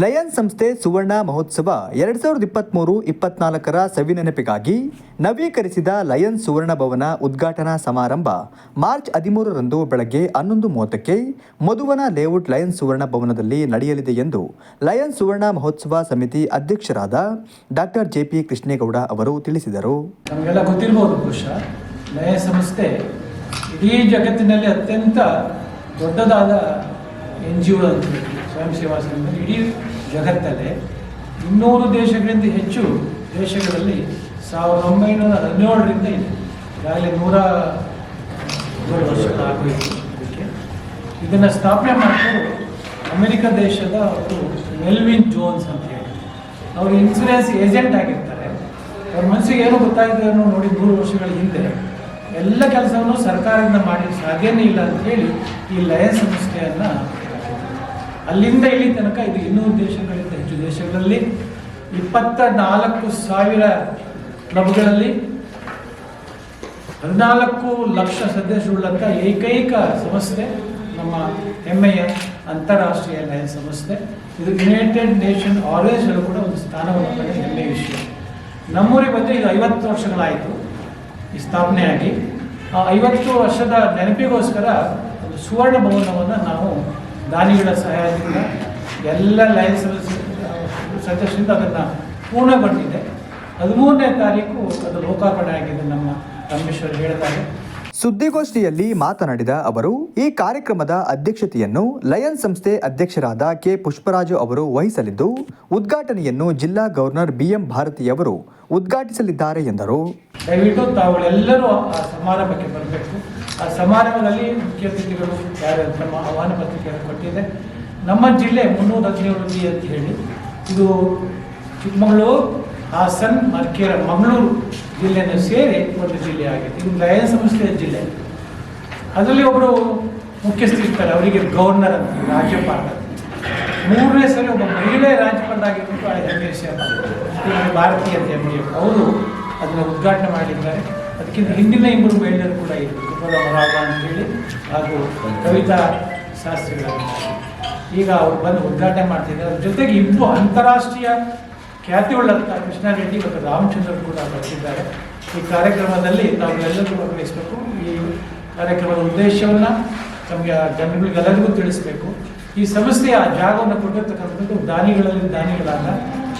Lion ಸಂಸ್ಥೆ ಸುವರ್ಣ ಮಹೋತ್ಸವ ಎರಡ್ ಸಾವಿರದ ಇಪ್ಪತ್ತ್ಮೂರು ಇಪ್ಪತ್ನಾಲ್ಕರ ಸವಿನೆನಪಿಗಾಗಿ ನವೀಕರಿಸಿದ ಲಯನ್ ಸುವರ್ಣ ಭವನ ಉದ್ಘಾಟನಾ ಸಮಾರಂಭ ಮಾರ್ಚ್ ಹದಿಮೂರರಂದು ಬೆಳಗ್ಗೆ ಹನ್ನೊಂದು ಮೂವತ್ತಕ್ಕೆ ಮಧುವನ ಲೇಔಟ್ ಲಯನ್ ಸುವರ್ಣ ಭವನದಲ್ಲಿ ನಡೆಯಲಿದೆ ಎಂದು ಲಯನ್ ಸುವರ್ಣ ಮಹೋತ್ಸವ ಸಮಿತಿ ಅಧ್ಯಕ್ಷರಾದ ಡಾಕ್ಟರ್ ಜೆಪಿ ಕೃಷ್ಣೇಗೌಡ ಅವರು ತಿಳಿಸಿದರು. ಸಂಸ್ಥೆ ಇಡೀ ಜಗತ್ತಿನಲ್ಲಿ ಅತ್ಯಂತ ದೊಡ್ಡದಾದ ಎನ್ ಜಿ ಒ ಸ್ವಯಂ ಸೇವಾ ಇಡೀ ಜಗತ್ತಲ್ಲೇ ಇನ್ನೂರು ದೇಶಗಳಿಂದ ಹೆಚ್ಚು ದೇಶಗಳಲ್ಲಿ ಸಾವಿರದ ಒಂಬೈನೂರ ಹದಿನೇಳರಿಂದ ಇದೆ. ಈಗಾಗಲೇ ನೂರ ಇದಕ್ಕೆ. ಇದನ್ನು ಸ್ಥಾಪನೆ ಮಾಡಿದ್ರು ಅಮೆರಿಕ ದೇಶದ ಒಂದು ಮೆಲ್ವಿನ್ ಜೋನ್ಸ್ ಅಂತ ಹೇಳಿ. ಅವರು ಇನ್ಸೂರೆನ್ಸ್ ಏಜೆಂಟ್ ಆಗಿರ್ತಾರೆ. ಅವ್ರ ಮನಸ್ಸಿಗೆ ಏನು ಗೊತ್ತಾಗಿದೆ ಅನ್ನೋ ನೋಡಿ ನೂರು ವರ್ಷಗಳ ಹಿಂದೆ ಎಲ್ಲ ಕೆಲಸವನ್ನು ಸರ್ಕಾರದಿಂದ ಮಾಡಿ ಸಾಧ್ಯನೇ ಇಲ್ಲ ಅಂತ ಹೇಳಿ ಈ ಲಯನ್ಸ್ ಸಂಸ್ಥೆಯನ್ನು ಅಲ್ಲಿಂದ ಇಲ್ಲಿ ತನಕ ಇದು ಇನ್ನೂರು ದೇಶಗಳಿಂದ ಹೆಚ್ಚು ದೇಶಗಳಲ್ಲಿ ಇಪ್ಪತ್ತ ನಾಲ್ಕು ಸಾವಿರ ಕ್ಲಬ್ಗಳಲ್ಲಿ, ಹದಿನಾಲ್ಕು ಲಕ್ಷ ಸದಸ್ಯರುಳ್ಳಂಥ ಏಕೈಕ ಸಂಸ್ಥೆ, ನಮ್ಮ ಹೆಮ್ಮೆಯ ಅಂತಾರಾಷ್ಟ್ರೀಯ ನ್ಯಾಯ ಸಂಸ್ಥೆ. ಇದು ಯುನೈಟೆಡ್ ನೇಷನ್ ಆರ್ಗನೈಸೇಷನ್ ಕೂಡ ಒಂದು ಸ್ಥಾನವನ್ನು ಪಡೆದ ಹೆಮ್ಮೆಯ ವಿಷಯ ನಮ್ಮೂರಿಗೆ ಬಂದರೆ ಇದು ಐವತ್ತು ವರ್ಷಗಳಾಯಿತು ಈ ಸ್ಥಾಪನೆಯಾಗಿ. ಆ ಐವತ್ತು ವರ್ಷದ ನೆನಪಿಗೋಸ್ಕರ ಒಂದು ಸುವರ್ಣ ಭವನವನ್ನು ನಾವು ದಾನಿಗಳ ಸಹಾಯದಿಂದ ಎಲ್ಲ ಲಯನ್ಸ್ ಸಜೆಷನ್ ಅದನ್ನು ಪೂರ್ಣಗೊಂಡಿದೆ ಹದಿಮೂರನೇ ತಾರೀಕು ಅದು ಲೋಕಾರ್ಪಣೆ ಆಗಿದೆ ನಮ್ಮ ರಮೇಶ್ವರ್ ಹೇಳ್ತಾರೆ ಸುದ್ದಿಗೋಷ್ಠಿಯಲ್ಲಿ ಮಾತನಾಡಿದ ಅವರು ಈ ಕಾರ್ಯಕ್ರಮದ ಅಧ್ಯಕ್ಷತೆಯನ್ನು ಲಯನ್ ಸಂಸ್ಥೆ ಅಧ್ಯಕ್ಷರಾದ ಕೆ. ಪುಷ್ಪರಾಜು ಅವರು ವಹಿಸಲಿದ್ದು ಉದ್ಘಾಟನೆಯನ್ನು ಜಿಲ್ಲಾ ಗವರ್ನರ್ ಬಿಎಂ ಭಾರತಿಯವರು ಉದ್ಘಾಟಿಸಲಿದ್ದಾರೆ ಎಂದರು. ದಯವಿಟ್ಟು ತಾವುಗಳೆಲ್ಲರೂ ಆ ಸಮಾರಂಭಕ್ಕೆ ಬರಬೇಕು. ಆ ಸಮಾರಂಭದಲ್ಲಿ ಮುಖ್ಯ ಅತಿಥಿಗಳು ಯಾರು ನಮ್ಮ ಆಹ್ವಾನ ಪತ್ರಿಕೆಯನ್ನು ಕೊಟ್ಟಿದೆ. ನಮ್ಮ ಜಿಲ್ಲೆ ಮುನ್ನೂರ ಹದಿನೇಳು ಜಿ ಅಂತ ಹೇಳಿ, ಇದು ಚಿಕ್ಕಮಗಳೂರು, ಹಾಸನ್ ಮರ್ಕೇರ ಮಂಗಳೂರು ಜಿಲ್ಲೆಯನ್ನು ಸೇರಿ ಒಂದು ಜಿಲ್ಲೆ ಆಗಿದೆ ಇದು ಲಯನ್ ಸಂಸ್ಥೆಯ ಜಿಲ್ಲೆ. ಅದರಲ್ಲಿ ಒಬ್ಬರು ಮುಖ್ಯಸ್ಥರಿರ್ತಾರೆ ಅವರಿಗೆ ಗವರ್ನರ್ ಅಂತ, ರಾಜ್ಯಪಾಲ ಮೂರನೇ ಸಲ ಒಬ್ಬ ಮಹಿಳೆ ರಾಜ್ಯಪಾಲರಾಗಿರ್ಬೇಕು ಆ ಎಂ ಭಾರತೀಯ ಅಂತ ಹೆಮ್ಮೆಯ ಅವರು ಅದನ್ನು ಉದ್ಘಾಟನೆ ಮಾಡಿದ್ದಾರೆ. ಅದಕ್ಕಿಂತ ಹಿಂದಿನ ಇಬ್ಬರು ಮಹಿಳೆಯರು ಕೂಡ ಇದ್ರು ಕುಟುಂಬದ ಮರಾಗ ಅಂತ ಹೇಳಿ ಹಾಗೂ ಕವಿತಾ ಶಾಸ್ತ್ರಿಗಳನ್ನು ಈಗ ಅವ್ರು ಬಂದು ಉದ್ಘಾಟನೆ ಮಾಡ್ತಿದ್ದಾರೆ. ಅದ್ರ ಜೊತೆಗೆ ಇಬ್ಬರು ಅಂತಾರಾಷ್ಟ್ರೀಯ ಖ್ಯಾತಿ ಉಳ್ಳಂಥ ಕೃಷ್ಣಾರೆಡ್ಡಿ ಮತ್ತು ರಾಮಚಂದ್ರ ಕೂಡ ಬರ್ತಿದ್ದಾರೆ. ಈ ಕಾರ್ಯಕ್ರಮದಲ್ಲಿ ನಾವು ಎಲ್ಲರಿಗೂ ಭಾಗವಹಿಸಬೇಕು. ಈ ಕಾರ್ಯಕ್ರಮದ ಉದ್ದೇಶವನ್ನು ನಮಗೆ ಜನಗಳಿಗೆಲ್ಲರಿಗೂ ತಿಳಿಸಬೇಕು. ಈ ಸಂಸ್ಥೆಯ ಜಾಗವನ್ನು ಕೊಟ್ಟಿರ್ತಕ್ಕಂಥದ್ದು ದಾನಿಗಳಲ್ಲಿ ದಾನಿಗಳಾದ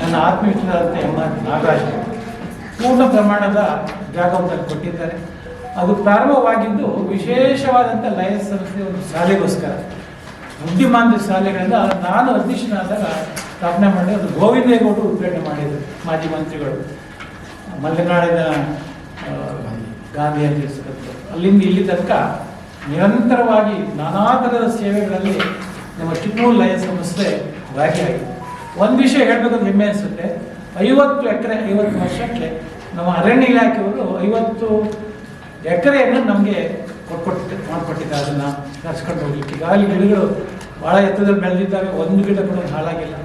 ನನ್ನ ಆತ್ಮೀಯರಾದಂಥ ಎಂ ಆರ್ ನಾಗರಾಜ್ ಪೂರ್ಣ ಪ್ರಮಾಣದ ಜಾಗವನ್ನು ಕೊಟ್ಟಿದ್ದಾರೆ. ಅದು ಪ್ರಾರಂಭವಾಗಿದ್ದು ವಿಶೇಷವಾದಂಥ ಲಯನ್ಸ್ ಸಂಸ್ಥೆ ಒಂದು ಶಾಲೆಗೋಸ್ಕರ. ಬುದ್ಧಿಮಾಂದ್ಯ ಶಾಲೆಗಳಿಂದ ನಾನು ಅಧ್ಯಕ್ಷನಾದಾಗ ಸ್ಥಾಪನೆ ಮಾಡಿ ಅದು ಗೋವಿಂದೇಗೌಡರು ಉದ್ಘಾಟನೆ ಮಾಡಿದರು ಮಾಜಿ ಮಂತ್ರಿಗಳು. ಮಲೆನಾಡಿನ ಗಾಂಧಿ ಅಂತ ಅಲ್ಲಿಂದ ಇಲ್ಲಿ ತನಕ ನಿರಂತರವಾಗಿ ನಾನಾ ಥರದ ಸೇವೆಗಳಲ್ಲಿ ನಮ್ಮ ಚಿಕ್ಕಮೂಲ ಲಯ ಸಂಸ್ಥೆ ಭಾಗಿಯಾಗಿದೆ. ಒಂದು ವಿಷಯ ಹೇಳಬೇಕು ಹೆಮ್ಮೆ ಅನಿಸುತ್ತೆ. ಐವತ್ತು ಎಕರೆ, ಐವತ್ತು ವರ್ಷಕ್ಕೆ ನಮ್ಮ ಅರಣ್ಯ ಇಲಾಖೆಯವರು ಐವತ್ತು ಎಕರೆಯನ್ನು ನಮಗೆ ಕೊಟ್ಕೊಟ್ಟು, ಮಾಡಿಕೊಟ್ಟಿದ್ದಾರೆ. ಅದನ್ನು ನಡ್ಸ್ಕೊಂಡು ಹೋಗ್ಲಿಕ್ಕೆ. ಅಲ್ಲಿ ಗಿಡಗಳು ಭಾಳ ಎತ್ತರದಲ್ಲಿ ಬೆಳೆದಿದ್ದಾವೆ. ಒಂದು ಗಿಡ ಕೂಡ ಹಾಳಾಗಿಲ್ಲ.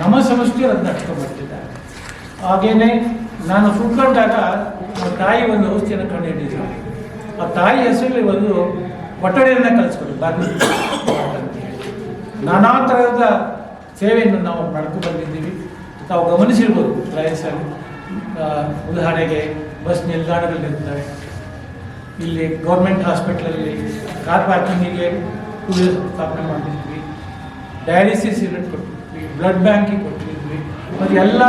ನಮ್ಮ ಸಂಸ್ಥೆಯವರು ಅದನ್ನ ನಡ್ಸ್ಕೊಂಡು ಬರ್ತಿದ್ದಾರೆ ಹಾಗೇನೆ ನಾನು ಸುಟ್ಕೊಂಡಾಗ ನಮ್ಮ ತಾಯಿ ಒಂದು ಔಷಧಿಯನ್ನು ಕಂಡು ಹಿಡಿದ್ರು ಆ ತಾಯಿ ಹೆಸರಲ್ಲಿ ಒಂದು ಕೊಠಡಿಯನ್ನು ಕಲಿಸ್ಕೊಂಡು ಬಾಗಿಲು ಅಂತ ಹೇಳಿ. ನಾನಾ ಥರದ ಸೇವೆಯನ್ನು ನಾವು ಮಾಡ್ಕೊಂಡು ಬಂದಿದ್ದೀವಿ. ತಾವು ಗಮನಿಸಿರ್ಬೋದು ಪ್ರಯಾಸಲ್ಲಿ ಉದಾಹರಣೆಗೆ ಬಸ್ ನಿಲ್ದಾಣಗಳಿರ್ತವೆ ಇಲ್ಲಿ ಗೌರ್ಮೆಂಟ್ ಹಾಸ್ಪಿಟ್ಲಲ್ಲಿ ಕಾರ್ ಪಾರ್ಕಿಂಗಿಗೆ ಟೂರಿಸ್ಟ್ ಸ್ಥಾಪನೆ ಮಾಡಿದ್ವಿ ಡಯಾಲಿಸಿಸ್ ಯೂನಿಟ್ ಕೊಟ್ಟಿದ್ವಿ ಬ್ಲಡ್ ಬ್ಯಾಂಕಿಗೆ ಕೊಟ್ಟಿದ್ವಿ. ಮತ್ತು ಎಲ್ಲ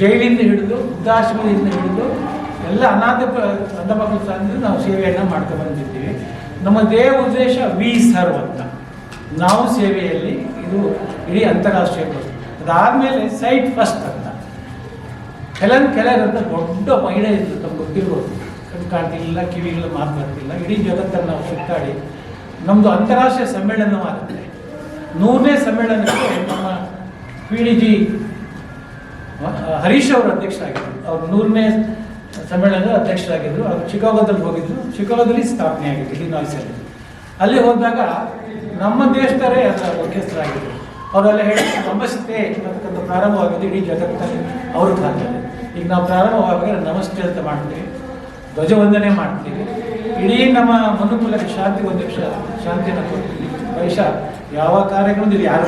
ಜೈಲಿಂದ ಹಿಡಿದು, ವೃದ್ಧಾಶ್ರಮದಿಂದ ಹಿಡಿದು ಎಲ್ಲ ಅನಾಥ ಅಂಧ ಮಕ್ಕಳು ತಂದು ನಾವು ಸೇವೆಯನ್ನು ಮಾಡ್ಕೊಂಡು ಬಂದಿದ್ದೀವಿ. ನಮ್ಮ ದೇಹ ಉದ್ದೇಶ ವಿ ಸರ್ವ್ ಅಂತ. ನಾವು ಸೇವೆಯಲ್ಲಿ ಇದು ಇಡೀ ಅಂತಾರಾಷ್ಟ್ರೀಯ ಅದಾದಮೇಲೆ ಸೈಟ್ ಫಸ್ಟ್ ಅಂತ. ಹೆಲನ್ ಕೆಲರ್ ಅಂತ ದೊಡ್ಡ ಮಹಿಳೆ ಇತ್ತು ತಮ್ಗೆ ಗೊತ್ತಿರ್ಬೋದು. ಕಣ್ಣು ಕಾಣ್ತಿಲ್ಲ ಕಿವಿಗಳು ಮಾತಾಡ್ತಿಲ್ಲ ಇಡೀ ಜಗತ್ತನ್ನು ನಾವು ಸುತ್ತಾಡಿ. ನಮ್ಮದು ಅಂತಾರಾಷ್ಟ್ರೀಯ ಸಮ್ಮೇಳನವಾಗುತ್ತೆ ನೂರನೇ ಸಮ್ಮೇಳನಕ್ಕೆ ನಮ್ಮ ಪಿ ಡಿ ಜಿ ಹರೀಶ್ ಅವರು ಅಧ್ಯಕ್ಷರಾಗಿದ್ದರು ಅವ್ರು ನೂರನೇ ಸಮ್ಮೇಳನದ ಅಧ್ಯಕ್ಷರಾಗಿದ್ದರು ಅವರು ಚಿಕಾಗೋದಲ್ಲಿ ಹೋಗಿದ್ದರು ಚಿಕಾಗೋದಲ್ಲಿ ಸ್ಥಾಪನೆ ಆಗಿತ್ತು ಇಲಿನಾಯ್ಸಲ್ಲಿ ಅಲ್ಲಿ ಹೋದಾಗ ನಮ್ಮ ದೇಶದವರೇ ಅದರ ಮುಖ್ಯಸ್ಥರಾಗಿದ್ದರು ಅವರೆಲ್ಲ ಹೇಳಿ ನಮಸ್ತೆ ಅಂತಕ್ಕಂಥ ಪ್ರಾರಂಭವಾಗಿದ್ದು ಇಡೀ ಜಗತ್ತಲ್ಲಿ ಅವರು ಕಾಲದಲ್ಲಿ. ಈಗ ನಾವು ಪ್ರಾರಂಭವಾಗ ನಮಸ್ತೆ ಅಂತ ಮಾಡ್ತೀವಿ. ಧ್ವಜವಂದನೆ ಮಾಡ್ತೀವಿ. ಇಡೀ ನಮ್ಮ ಮನುಕುಲಕ್ಕೆ ಶಾಂತಿ ಒಂದು ನಿಮಿಷ ಶಾಂತಿಯನ್ನು ಕೊಡ್ತೀವಿ. ಬಹುಶಃ ಯಾವ ಕಾರ್ಯಕ್ರಮದಲ್ಲಿ ಯಾರು.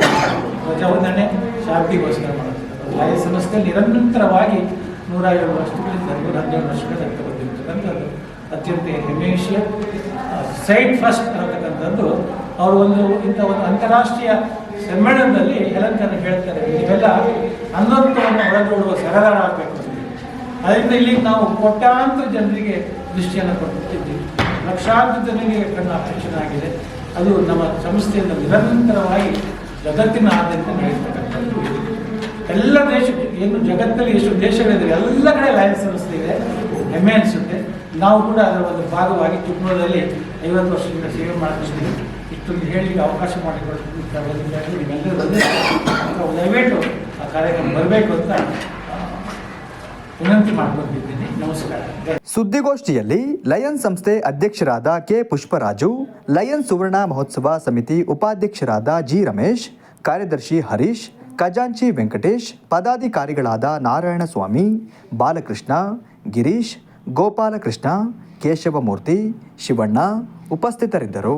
ಧ್ವಜವಂದನೆ ಶಾಂತಿಗೋಸ್ಕರ ಮಾಡ್ತೀವಿ ಲಯನ್ಸ್ ಸಂಸ್ಥೆ ನಿರಂತರವಾಗಿ ನೂರ ಏಳು ವರ್ಷಗಳಿಂದ ನೂರ ಹನ್ನೆರಡು ವರ್ಷಗಳಿಂದ ಬಂದಿರ್ತಕ್ಕಂಥದ್ದು ಅತ್ಯಂತ ಹೆಮ್ಮೆಯ ಸೈಡ್ ಫಸ್ಟ್ ಅನ್ನತಕ್ಕಂಥದ್ದು ಅವರು ಒಂದು ಇಂಥ ಒಂದು ಅಂತಾರಾಷ್ಟ್ರೀಯ ಸಮ್ಮೇಳನದಲ್ಲಿ ಹೆಲಂಕನ್ನು ಹೇಳ್ತಾರೆ. ಇವೆಲ್ಲ ಅನ್ನೋತ್ವವನ್ನು ಒಳಗೊಳ್ಳುವ ಸರದಾರರಾಗಬೇಕು ಅಂತ ಅದರಿಂದ ಇಲ್ಲಿ ನಾವು ಕೋಟ್ಯಾಂತರ ಜನರಿಗೆ ದೃಷ್ಟಿಯನ್ನು ಕೊಟ್ಟಿದ್ದೀವಿ ಲಕ್ಷಾಂತರ ಜನರಿಗೆ ಕಣ್ಣು ಆಪರೇಷನ್ ಆಗಿದೆ ಅದು ನಮ್ಮ ಸಂಸ್ಥೆಯಿಂದ ನಿರಂತರವಾಗಿ ಜಗತ್ತಿನ ಆದ್ಯತೆ ನಡೆಯತಕ್ಕಂಥದ್ದು ಎಲ್ಲ ದೇಶ ಏನು ಜಗತ್ತಲ್ಲಿ ಎಷ್ಟು ದೇಶಗಳಿದೆ, ಎಲ್ಲ ಕಡೆ ಲಯನ್ಸ್ ಸಂಸ್ಥೆ ಇದೆ. ಹೆಮ್ಮೆ ಅನಿಸುತ್ತೆ. ನಾವು ಕೂಡ ಅದರ ಒಂದು ಭಾಗವಾಗಿ ಚಿಕ್ಕಮಗಳೂರಲ್ಲಿ ಐವತ್ತು ವರ್ಷದಿಂದ ಸೇವೆ ಮಾಡ್ತಿದ್ದೀವಿ. ಇಷ್ಟೊಂದು ಹೇಳಲಿಕ್ಕೆ ಅವಕಾಶ ಮಾಡಿಕೊಡ್ತೀವಿ ದಯವಿಟ್ಟು ಆ ಕಾರ್ಯಕ್ರಮ ಬರಬೇಕು ಅಂತ ವಿನಂತಿ ನಮಸ್ಕಾರ. ಸುದ್ದಿಗೋಷ್ಠಿಯಲ್ಲಿ ಲಯನ್ ಸಂಸ್ಥೆ ಅಧ್ಯಕ್ಷರಾದ ಕೆ ಪುಷ್ಪರಾಜು, ಲಯನ್ ಸುವರ್ಣ ಮಹೋತ್ಸವ ಸಮಿತಿ ಉಪಾಧ್ಯಕ್ಷರಾದ ಜಿ ರಮೇಶ್, ಕಾರ್ಯದರ್ಶಿ ಹರೀಶ್, ಖಜಾಂಚಿ ವೆಂಕಟೇಶ್, ಪದಾಧಿಕಾರಿಗಳಾದ ನಾರಾಯಣಸ್ವಾಮಿ, ಬಾಲಕೃಷ್ಣ, ಗಿರೀಶ್, ಗೋಪಾಲಕೃಷ್ಣ, ಕೇಶವಮೂರ್ತಿ, ಶಿವಣ್ಣ ಉಪಸ್ಥಿತರಿದ್ದರು.